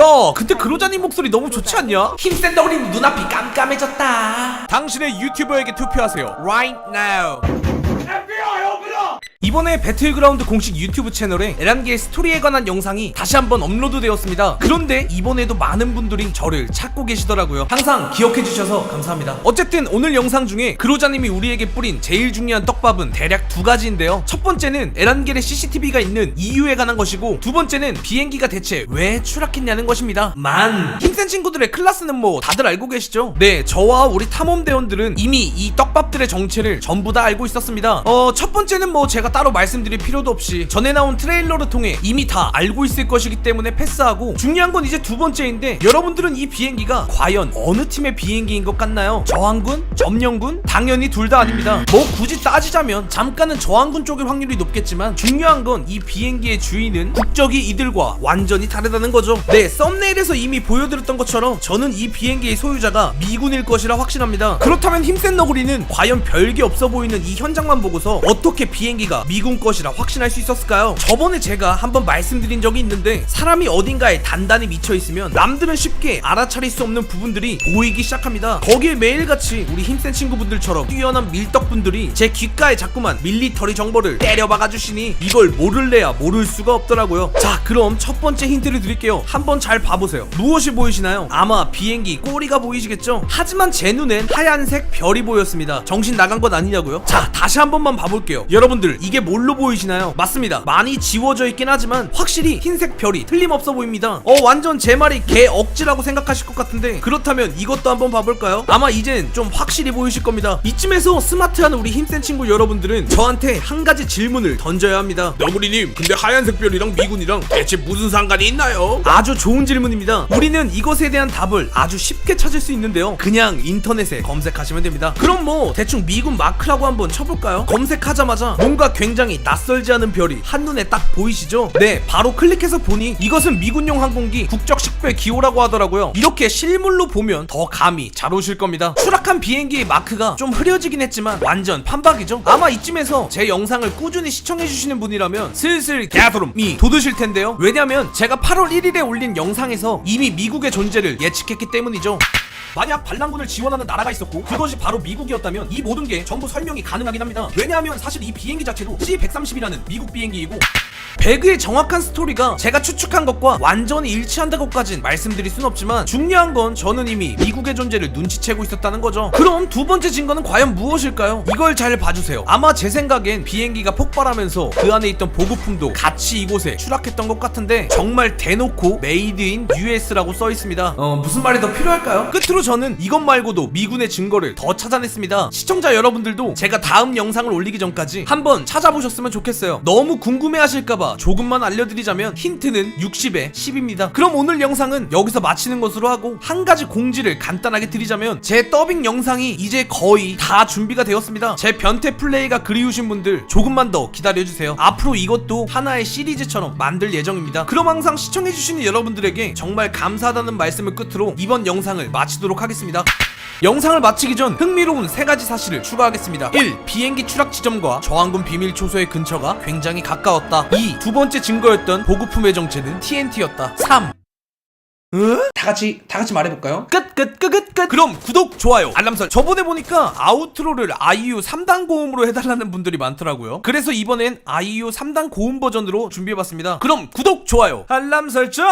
야 근데 그로자님 목소리 너무 좋지 않냐? 힘센 덩어리는 눈앞이 깜깜해졌다. 당신의 유튜버에게 투표하세요. Right now 이번에 배틀그라운드 공식 유튜브 채널에 에란계의 스토리에 관한 영상이 다시 한번 업로드 되었습니다. 그런데 이번에도 많은 분들이 저를 찾고 계시더라고요. 항상 기억해 주셔서 감사합니다. 어쨌든 오늘 영상 중에 그로자님이 우리에게 뿌린 제일 중요한 떡밥은 대략 두 가지인데요. 첫 번째는 에란겔의 CCTV가 있는 이유에 관한 것이고 두 번째는 비행기가 대체 왜 추락했냐는 것입니다. 만 힘센 친구들의 클라스는 뭐 다들 알고 계시죠? 네, 저와 우리 탐험대원들은 이미 이 떡밥들의 정체를 전부 다 알고 있었습니다. 어, 첫 번째는 뭐 제가 따로 말씀드릴 필요도 없이 전에 나온 트레일러를 통해 이미 다 알고 있을 것이기 때문에 패스하고 중요한 건 이제 두 번째인데 여러분들은 이 비행기가 과연 어느 팀의 비행기인 것 같나요? 저항군? 점령군? 당연히 둘 다 아닙니다. 뭐 굳이 따지자면 잠깐은 저항군 쪽일 확률이 높겠지만 중요한 건 이 비행기의 주인은 국적이 이들과 완전히 다르다는 거죠. 네, 썸네일에서 이미 보여드렸던 것처럼 저는 이 비행기의 소유자가 미군일 것이라 확신합니다. 그렇다면 힘센 너구리는 과연 별게 없어 보이는 이 현장만 보고서 어떻게 비행기가 미군 것이라 확신할 수 있었을까요? 저번에 제가 한번 말씀드린 적이 있는데 사람이 어딘가에 단단히 미쳐 있으면 남들은 쉽게 알아차릴 수 없는 부분들이 보이기 시작합니다. 거기에 매일같이 우리 힘센 친구분들처럼 뛰어난 밀떡분들이 제 귓가에 자꾸만 밀리터리 정보를 때려 박아 주시니 이걸 모를래야 모를 수가 없더라고요. 자, 그럼 첫 번째 힌트를 드릴게요. 한번 잘 봐보세요. 무엇이 보이시나요? 아마 비행기 꼬리가 보이시겠죠? 하지만 제 눈엔 하얀색 별이 보였습니다. 정신 나간 것 아니냐고요? 자, 다시 한 번만 봐볼게요. 여러분들 이게 뭘로 보이시나요? 맞습니다. 많이 지워져 있긴 하지만 확실히 흰색 별이 틀림없어 보입니다. 어, 완전 제 말이 개 억지라고 생각하실 것 같은데 그렇다면 이것도 한번 봐볼까요? 아마 이젠 좀 확실히 보이실 겁니다. 이쯤에서 스마트한 우리 힘센 친구 여러분들은 저한테 한 가지 질문을 던져야 합니다. 너구리님 근데 하얀색 별이랑 미군이랑 대체 무슨 상관이 있나요? 아주 좋은 질문입니다. 우리는 이것에 대한 답을 아주 쉽게 찾을 수 있는데요. 그냥 인터넷에 검색하시면 됩니다. 그럼 뭐 대충 미군 마크라고 한번 쳐볼까요? 검색하자마자 뭔가 굉장히 낯설지 않은 별이 한눈에 딱 보이시죠? 네, 바로 클릭해서 보니 이것은 미군용 항공기 국적 식별 기호라고 하더라고요. 이렇게 실물로 보면 더 감이 잘 오실 겁니다. 추락한 비행기의 마크가 좀 흐려지긴 했지만 완전 판박이죠. 아마 이쯤에서 제 영상을 꾸준히 시청해주시는 분이라면 슬슬 개소름이 돋으실 텐데요. 왜냐면 제가 8월 1일에 올린 영상에서 이미 미국의 존재를 예측했기 때문이죠. 만약 반란군을 지원하는 나라가 있었고 그것이 바로 미국이었다면 이 모든 게 전부 설명이 가능하긴 합니다. 왜냐하면 사실 이 비행기 자체도 C-130이라는 미국 비행기이고 배그의 정확한 스토리가 제가 추측한 것과 완전히 일치한다고까진 말씀드릴 순 없지만 중요한 건 저는 이미 미국의 존재를 눈치채고 있었다는 거죠. 그럼 두 번째 증거는 과연 무엇일까요? 이걸 잘 봐주세요. 아마 제 생각엔 비행기가 폭발하면서 그 안에 있던 보급품도 같이 이곳에 추락했던 것 같은데 정말 대놓고 메이드 인 US라고 써 있습니다. 어 무슨 말이 더 필요할까요? 끝으로 저는 이것 말고도 미군의 증거를 더 찾아냈습니다. 시청자 여러분들도 제가 다음 영상을 올리기 전까지 한번 찾아보셨으면 좋겠어요. 너무 궁금해하실까봐 조금만 알려드리자면 힌트는 60에 10입니다. 그럼 오늘 영상은 여기서 마치는 것으로 하고 한 가지 공지를 간단하게 드리자면 제 더빙 영상이 이제 거의 다 준비가 되었습니다. 제 변태 플레이가 그리우신 분들 조금만 더 기다려주세요. 앞으로 이것도 하나의 시리즈처럼 만들 예정입니다. 그럼 항상 시청해주시는 여러분들에게 정말 감사하다는 말씀을 끝으로 이번 영상을 마치도록 하겠습니다. 영상을 마치기 전 흥미로운 세 가지 사실을 추가하겠습니다. 1. 비행기 추락 지점과 저항군 비밀 초소의 근처가 굉장히 가까웠다. 2. 두 번째 증거였던 보급품의 정체는 TNT였다. 3. 응? 다 같이 다 같이 말해볼까요? 끝 끝 끝 끝 끝. 그럼 구독 좋아요 알람 설. 저번에 보니까 아우트로를 아이유 3단 고음으로 해달라는 분들이 많더라고요. 그래서 이번엔 아이유 3단 고음 버전으로 준비해봤습니다. 그럼 구독 좋아요 알람 설정.